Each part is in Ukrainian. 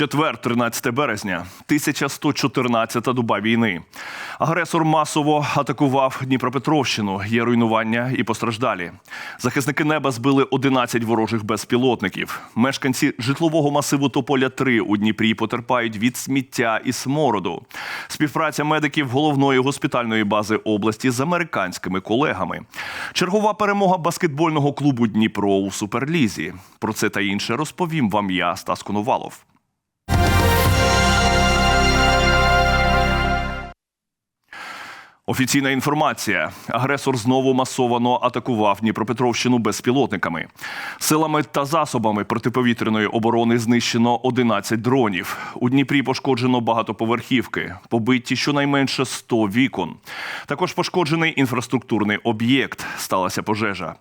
Четвер, 13 березня, 1114 доба війни. Агресор масово атакував Дніпропетровщину. Є руйнування і постраждалі. Захисники неба збили 11 ворожих безпілотників. Мешканці житлового масиву Тополя 3 у Дніпрі потерпають від сміття і смороду. Співпраця медиків головної госпітальної бази області з американськими колегами. Чергова перемога баскетбольного клубу Дніпро у суперлізі. Про це та інше розповім вам я, Стас Коновалов. Офіційна інформація: агресор знову масовано атакував Дніпропетровщину безпілотниками. Силами та засобами протиповітряної оборони знищено 11 дронів. У Дніпрі пошкоджено багатоповерхівки, побиті щонайменше 100 вікон. Також пошкоджений інфраструктурний об'єкт. Сталася пожежа.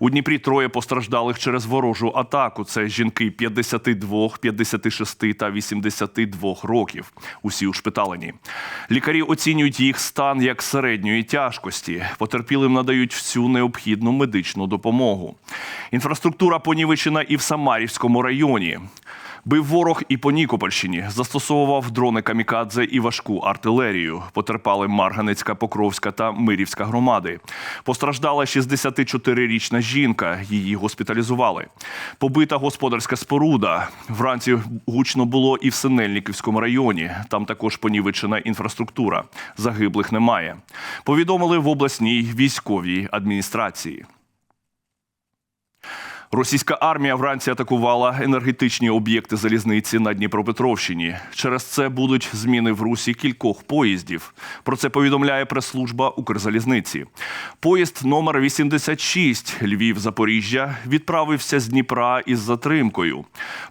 У Дніпрі троє постраждалих через ворожу атаку. Це жінки 52, 56 та 82 років. Усі ушпиталені. Лікарі оцінюють їх стан як середньої тяжкості. Потерпілим надають всю необхідну медичну допомогу. Інфраструктура понівечена і в Самарівському районі. Бив ворог і по Нікопольщині, застосовував дрони камікадзе і важку артилерію. Потерпали Марганецька, Покровська та Мирівська громади. Постраждала 64-річна жінка. Її госпіталізували. Побита господарська споруда. Вранці гучно було і в Синельниківському районі. Там також понівечена інфраструктура. Загиблих немає. Повідомили в обласній військовій адміністрації. Російська армія вранці атакувала енергетичні об'єкти залізниці на Дніпропетровщині. Через це будуть зміни в русі кількох поїздів. Про це повідомляє прес-служба Укрзалізниці. Поїзд номер 86 Львів-Запоріжжя відправився з Дніпра із затримкою.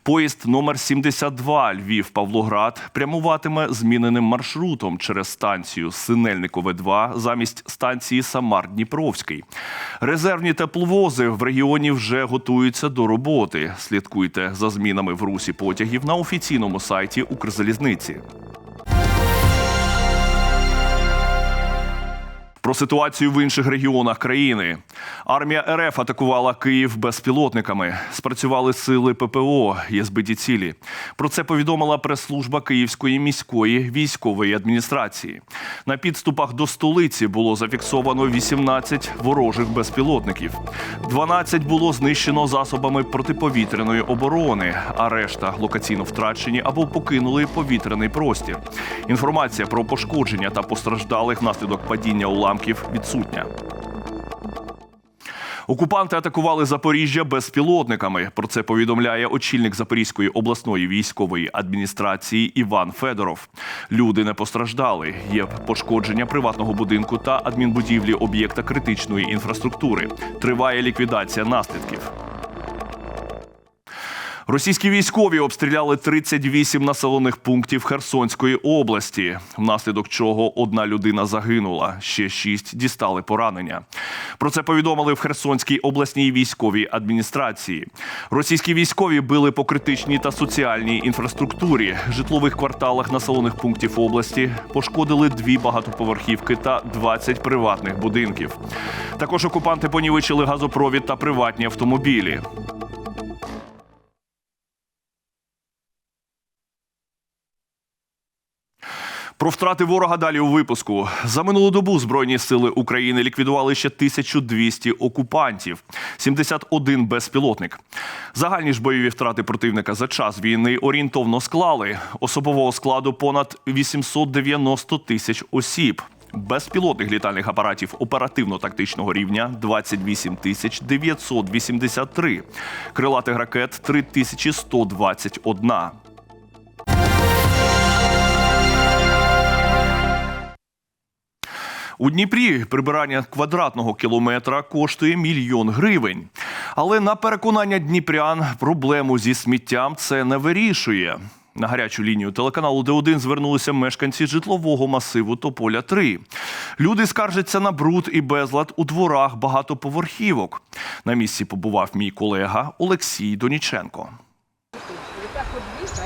Поїзд номер 72 Львів-Павлоград прямуватиме зміненим маршрутом через станцію Синельникове 2 замість станції Самар-Дніпровський. Резервні тепловози в регіоні вже готуються до роботи. Слідкуйте за змінами в русі потягів на офіційному сайті Укрзалізниці. Про ситуацію в інших регіонах країни. Армія РФ атакувала Київ безпілотниками. Спрацювали сили ППО, є збиті цілі. Про це повідомила прес-служба Київської міської військової адміністрації. На підступах до столиці було зафіксовано 18 ворожих безпілотників. 12 було знищено засобами протиповітряної оборони, а решта локаційно втрачені або покинули повітряний простір. Інформація про пошкодження та постраждалих внаслідок падіння уламків відсутня. Окупанти атакували Запоріжжя безпілотниками. Про це повідомляє очільник Запорізької обласної військової адміністрації Іван Федоров. Люди не постраждали. Є пошкодження приватного будинку та адмінбудівлі об'єкта критичної інфраструктури. Триває ліквідація наслідків. Російські військові обстріляли 38 населених пунктів Херсонської області, внаслідок чого одна людина загинула, ще шість дістали поранення. Про це повідомили в Херсонській обласній військовій адміністрації. Російські військові били по критичній та соціальній інфраструктурі, житлових кварталах населених пунктів області, пошкодили дві багатоповерхівки та 20 приватних будинків. Також окупанти понівечили газопровід та приватні автомобілі. Про втрати ворога далі у випуску. За минулу добу Збройні сили України ліквідували ще 1200 окупантів, 71 безпілотник. Загальні ж бойові втрати противника за час війни орієнтовно склали особового складу понад 890 тисяч осіб. Безпілотних літальних апаратів оперативно-тактичного рівня 28 тисяч 983. Крилатих ракет 3121. У Дніпрі прибирання квадратного кілометра коштує мільйон гривень. Але на переконання дніпрян проблему зі сміттям це не вирішує. На гарячу лінію телеканалу Д1 звернулися мешканці житлового масиву Тополя 3 Люди скаржаться на бруд і безлад у дворах багатоповерхівок. На місці побував мій колега Олексій Доніченко. Так от вітер.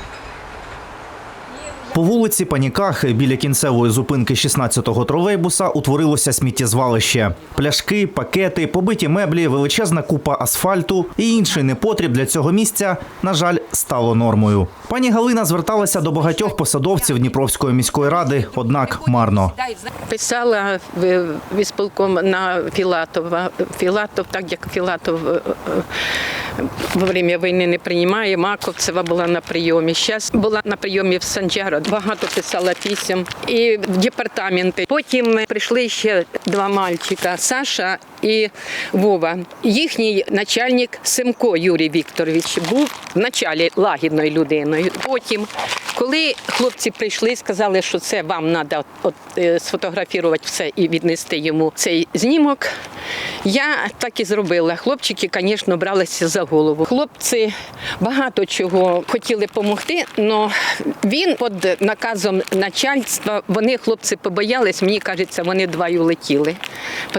Є По вулиці Панікахи біля кінцевої зупинки 16-го тролейбуса утворилося сміттєзвалище. Пляшки, пакети, побиті меблі, величезна купа асфальту і інший непотріб для цього місця, на жаль, стало нормою. Пані Галина зверталася до багатьох посадовців Дніпровської міської ради, однак марно. Писала в в ісполком на Філатова. Філатов, так як Філатов е, е, во время війни не приймає, Маковцева була на прийомі. Зараз була на прийомі в Санджаро. Багато писала пісім і в департаменти. Потім прийшли ще два мальчика Саша і Вова. Їхній начальник Семко Юрій Вікторович був в началі лагідною людиною. Потім, коли хлопці прийшли, сказали, що це вам треба от, сфотографувати все і віднести йому цей знімок. Я так і зробила. Хлопчики, звісно, бралися за голову. Хлопці багато чого хотіли допомогти, але він під наказом начальства, вони, хлопці, побоялись, мені кажеться, вони два й улетіли.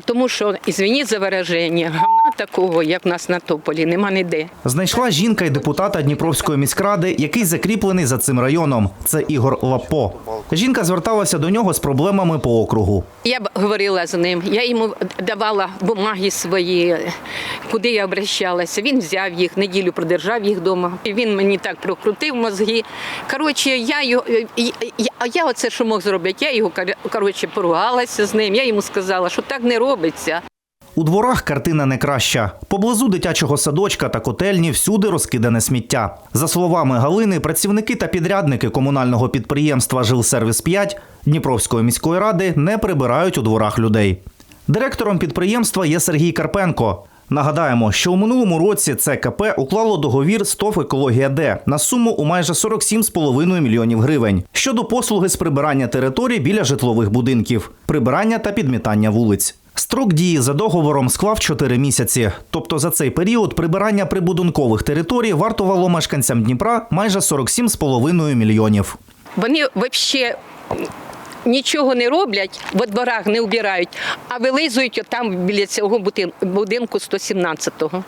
Тому що, ізвиніть за вираження, говна такого, як в нас на Тополі, нема ніде. Знайшла жінка і депутата Дніпровської міськради, який закріплений за цим районом. Це Ігор Лапо. Жінка зверталася до нього з проблемами по округу. Я б говорила з ним, я йому давала бумаги свої, куди я обращалася. Він взяв їх, неділю продержав їх вдома. І він мені так прокрутив мозги. Коротше, я його, я, я, а я оце що мог зробити? Я його коротше, поругалася з ним. Я йому сказала, що так не робиться. У дворах картина не краща. Поблизу дитячого садочка та котельні всюди розкидане сміття. За словами Галини, працівники та підрядники комунального підприємства Жилсервіс 5 Дніпровської міської ради не прибирають у дворах людей. Директором підприємства є Сергій Карпенко. Нагадаємо, що у минулому році ЦКП уклало договір з «Екологія Д» на суму у майже 47,5 мільйонів гривень щодо послуги з прибирання територій біля житлових будинків, прибирання та підмітання вулиць. Строк дії за договором склав 4 місяці. Тобто за цей період прибирання прибудинкових територій вартувало мешканцям Дніпра майже 47,5 мільйонів. Вони взагалі нічого не роблять, во дворах не убирають, а вилизують отам біля цього будин- будинку 117-го.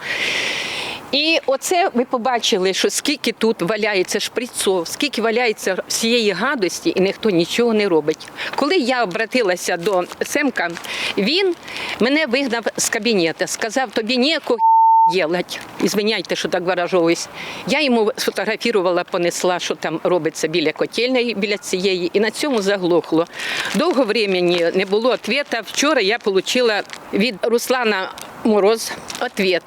І оце ви побачили, що скільки тут валяється шприцов, скільки валяється всієї гадості, і ніхто нічого не робить. Коли я обратилася до Семка, він мене вигнав з кабінету, сказав, тобі ніякого делать. Извиняйте, що так виражовуюсь. Я йому сфотографувала, понесла, що там робиться біля котельної, біля цієї, і на цьому заглохло. Довго времени не було відповіді. Вчора я отримала від Руслана Мороз відповідь,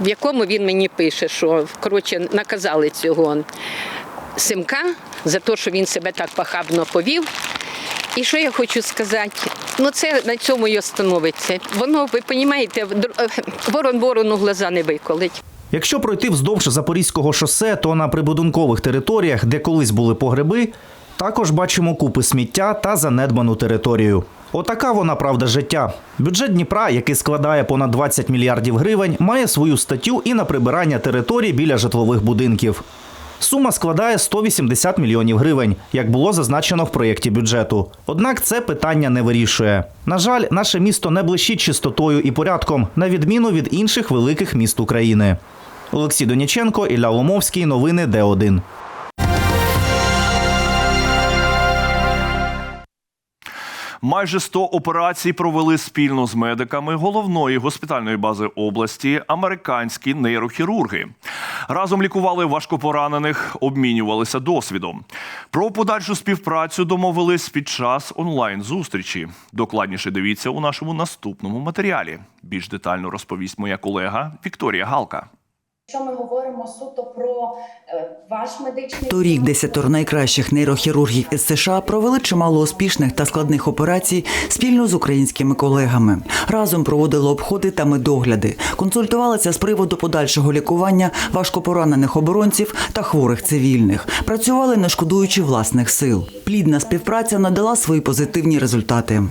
в якому він мені пише, що коротше наказали цього Симка за те, що він себе так похабно повів. І що я хочу сказати? Ну це на цьому і остановиться. Воно, ви розумієте, ворон ворону глаза не виколить. Якщо пройти вздовж Запорізького шосе, то на прибудинкових територіях, де колись були погреби, також бачимо купи сміття та занедбану територію. Отака вона правда життя. Бюджет Дніпра, який складає понад 20 мільярдів гривень, має свою статтю і на прибирання територій біля житлових будинків. Сума складає 180 мільйонів гривень, як було зазначено в проєкті бюджету. Однак це питання не вирішує. На жаль, наше місто не блищить чистотою і порядком, на відміну від інших великих міст України. Олексій Доніченко, Ілля Ломовський. Новини Д1. Майже 100 операцій провели спільно з медиками головної госпітальної бази області американські нейрохірурги. Разом лікували важкопоранених, обмінювалися досвідом. Про подальшу співпрацю домовились під час онлайн-зустрічі. Докладніше дивіться у нашому наступному матеріалі. Більш детально розповість моя колега Вікторія Галка. Якщо ми говоримо суто про е, ваш медичний Торік десятеро найкращих нейрохірургів із США провели чимало успішних та складних операцій спільно з українськими колегами. Разом проводили обходи та медогляди, консультувалися з приводу подальшого лікування важкопоранених оборонців та хворих цивільних. Працювали не шкодуючи власних сил. Плідна співпраця надала свої позитивні результати.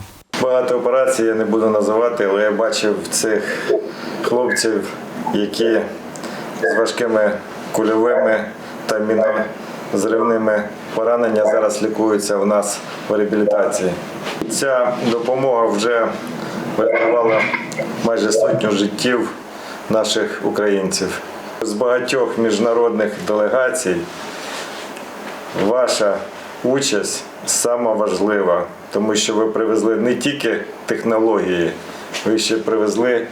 Багато операцій я не буду називати, але я бачив цих хлопців, які з важкими кульовими та мінозривними пораненнями зараз лікуються у нас в реабілітації. Ця допомога вже врятувала майже сотню життів наших українців. З багатьох міжнародних делегацій ваша участь сама важлива, тому що ви привезли не тільки технології, ви ще привезли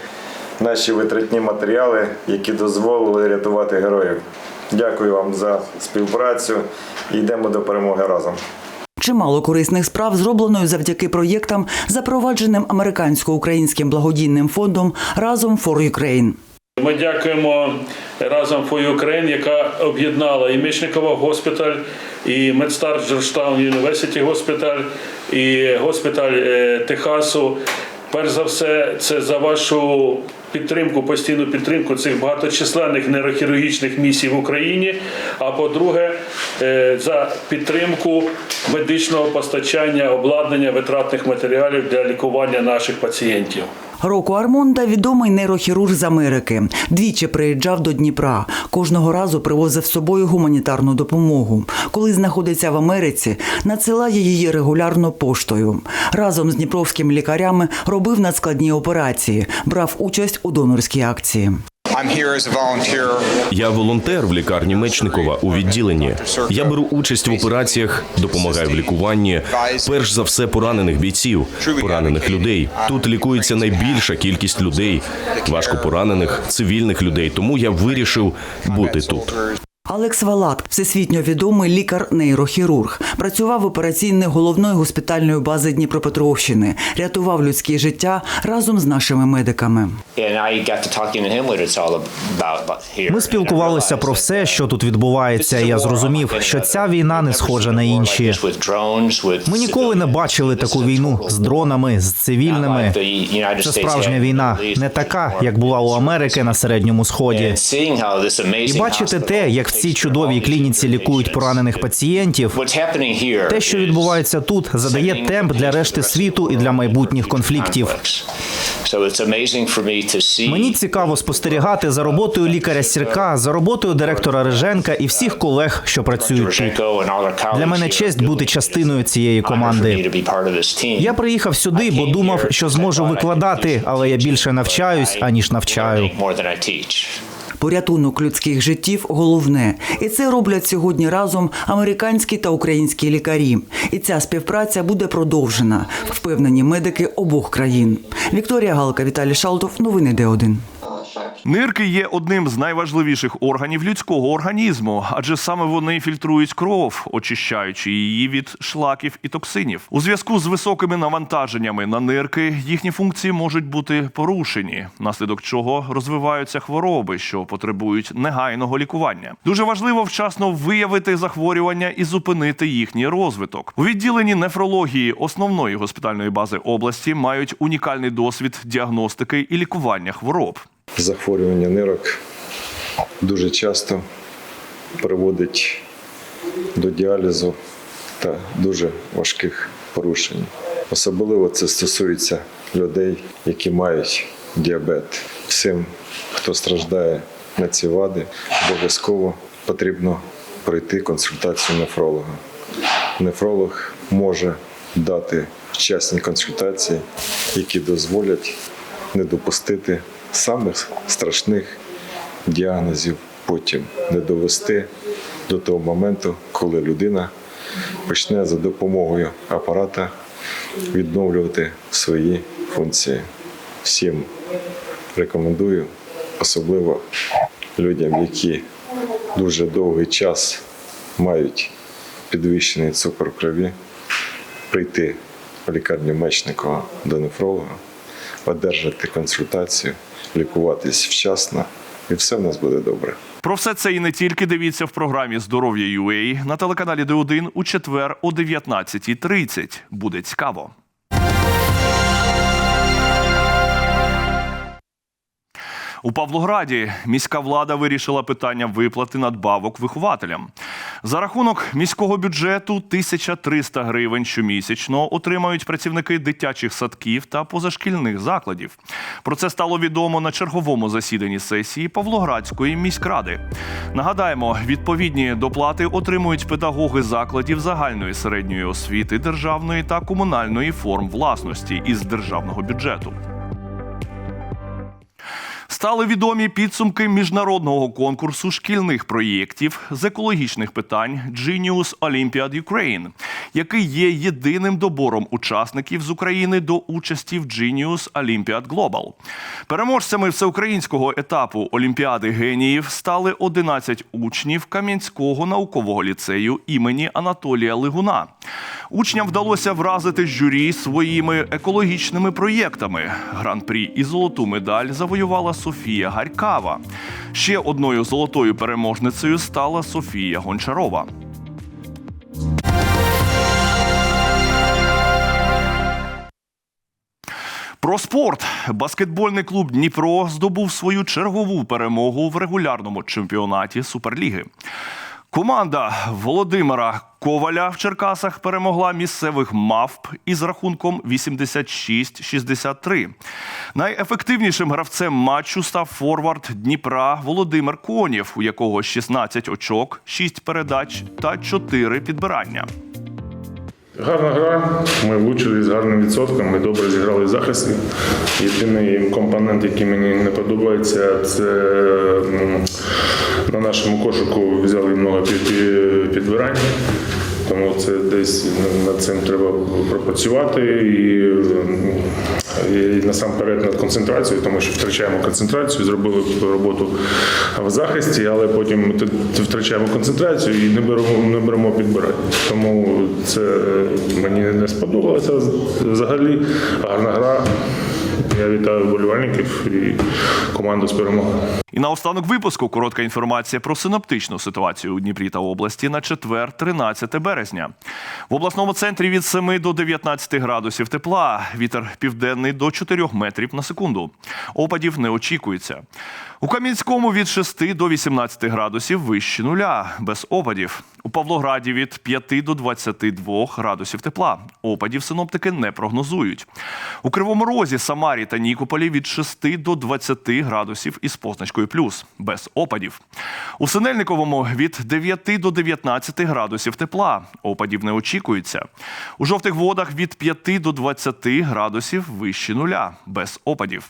наші витратні матеріали, які дозволили рятувати героїв. Дякую вам за співпрацю йдемо до перемоги разом. Чимало корисних справ зроблено завдяки проєктам, запровадженим американсько-українським благодійним фондом разом for Ukraine. Ми дякуємо разом for Ukraine, яка об'єднала і Мечникова госпіталь, і Медстар Джорджтаун Юніверситі госпіталь, і госпіталь е, Техасу. Перш за все, це за вашу підтримку, постійну підтримку цих багаточисленних нейрохірургічних місій в Україні. А по-друге, е, за підтримку медичного постачання обладнання витратних матеріалів для лікування наших пацієнтів. Роко Армонда відомий нейрохірург з Америки. Двічі приїжджав до Дніпра. Кожного разу привозив з собою гуманітарну допомогу. Коли знаходиться в Америці, надсилає її регулярно поштою. Разом з дніпровськими лікарями робив надскладні операції, брав участь у донорській акції. Я волонтер в лікарні Мечникова у відділенні. Я беру участь в операціях, допомагаю в лікуванні. Перш за все, поранених бійців, поранених людей. Тут лікується найбільша кількість людей, важко поранених, цивільних людей. Тому я вирішив бути тут. Алекс Валак, всесвітньо відомий лікар-нейрохірург, працював в операційних головної госпітальної бази Дніпропетровщини, рятував людські життя разом з нашими медиками. Ми спілкувалися про все, що тут відбувається. і Я зрозумів, що ця війна не схожа на інші. Ми ніколи не бачили таку війну з дронами, з цивільними. Це справжня війна, не така, як була у Америки на середньому сході. І бачити те, як в цій чудовій клініці лікують поранених пацієнтів. Те, що відбувається тут, задає темп для решти світу і для майбутніх конфліктів. Мені цікаво спостерігати за роботою лікаря Сірка, за роботою директора Риженка і всіх колег, що працюють тут. Для мене честь бути частиною цієї команди. Я приїхав сюди, бо думав, що зможу викладати, але я більше навчаюсь аніж навчаю. Порятунок людських життів головне, і це роблять сьогодні разом американські та українські лікарі. І ця співпраця буде продовжена, впевнені медики обох країн. Вікторія Галка, Віталій Шалтов. Новини Д1. Нирки є одним з найважливіших органів людського організму, адже саме вони фільтрують кров, очищаючи її від шлаків і токсинів. У зв'язку з високими навантаженнями на нирки їхні функції можуть бути порушені, внаслідок чого розвиваються хвороби, що потребують негайного лікування. Дуже важливо вчасно виявити захворювання і зупинити їхній розвиток. У відділенні нефрології основної госпітальної бази області мають унікальний досвід діагностики і лікування хвороб. Захворювання нирок дуже часто приводить до діалізу та дуже важких порушень. Особливо це стосується людей, які мають діабет. Всім, хто страждає на ці вади, обов'язково потрібно пройти консультацію нефролога. Нефролог може дати вчасні консультації, які дозволять не допустити самих страшних діагнозів потім, не довести до того моменту, коли людина почне за допомогою апарата відновлювати свої функції. Всім рекомендую, особливо людям, які дуже довгий час мають підвищений цукор в крові, прийти в лікарню Мечникова до нефролога, одержати консультацію, лікуватись вчасно, і все в нас буде добре. Про все це і не тільки дивіться в програмі Здоров'я UA на телеканалі Д1 у четвер о 19.30. Буде цікаво. У Павлограді міська влада вирішила питання виплати надбавок вихователям. За рахунок міського бюджету 1300 гривень щомісячно отримають працівники дитячих садків та позашкільних закладів. Про це стало відомо на черговому засіданні сесії Павлоградської міськради. Нагадаємо, відповідні доплати отримують педагоги закладів загальної середньої освіти, державної та комунальної форм власності із державного бюджету. Стали відомі підсумки міжнародного конкурсу шкільних проєктів з екологічних питань Genius Olympiad Ukraine, який є єдиним добором учасників з України до участі в Genius Olympiad Global. Переможцями всеукраїнського етапу Олімпіади геніїв стали 11 учнів Кам'янського наукового ліцею імені Анатолія Лигуна. Учням вдалося вразити журі своїми екологічними проєктами. Гран-прі і золоту медаль завоювала Софія Гарькава. Ще одною золотою переможницею стала Софія Гончарова. Про спорт баскетбольний клуб Дніпро здобув свою чергову перемогу в регулярному чемпіонаті Суперліги. Команда Володимира Коваля в Черкасах перемогла місцевих мавп із рахунком 86-63. Найефективнішим гравцем матчу став форвард Дніпра Володимир Конєв, у якого 16 очок, 6 передач та 4 підбирання. Гарна гра. Ми влучили з гарним відсотком. Ми добре зіграли захисти. Єдиний компонент, який мені не подобається, це на нашому кошику взяли много під- під- підбирань. Тому це десь над цим треба пропрацювати і, і насамперед над концентрацією, тому що втрачаємо концентрацію, зробили роботу в захисті, але потім втрачаємо концентрацію і не беремо, не беремо підбирання. Тому це мені не сподобалося взагалі. Гарна гра. Я вітаю вболівальників і команду з перемогою. І наостанок випуску коротка інформація про синоптичну ситуацію у Дніпрі та області на четвер, 13 березня. В обласному центрі від 7 до 19 градусів тепла. Вітер південний до 4 метрів на секунду. Опадів не очікується. У Кам'янському від 6 до 18 градусів вище нуля, без опадів. У Павлограді від 5 до 22 градусів тепла. Опадів синоптики не прогнозують. У Кривому Розі, Самарі та Нікополі від 6 до 20 градусів із позначкою плюс, без опадів. У Синельниковому від 9 до 19 градусів тепла. Опадів не очікується. У жовтих водах від 5 до 20 градусів вище нуля, без опадів.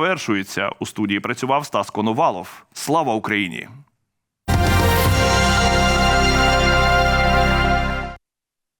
завершується. У студії працював Стас Коновалов. Слава Україні!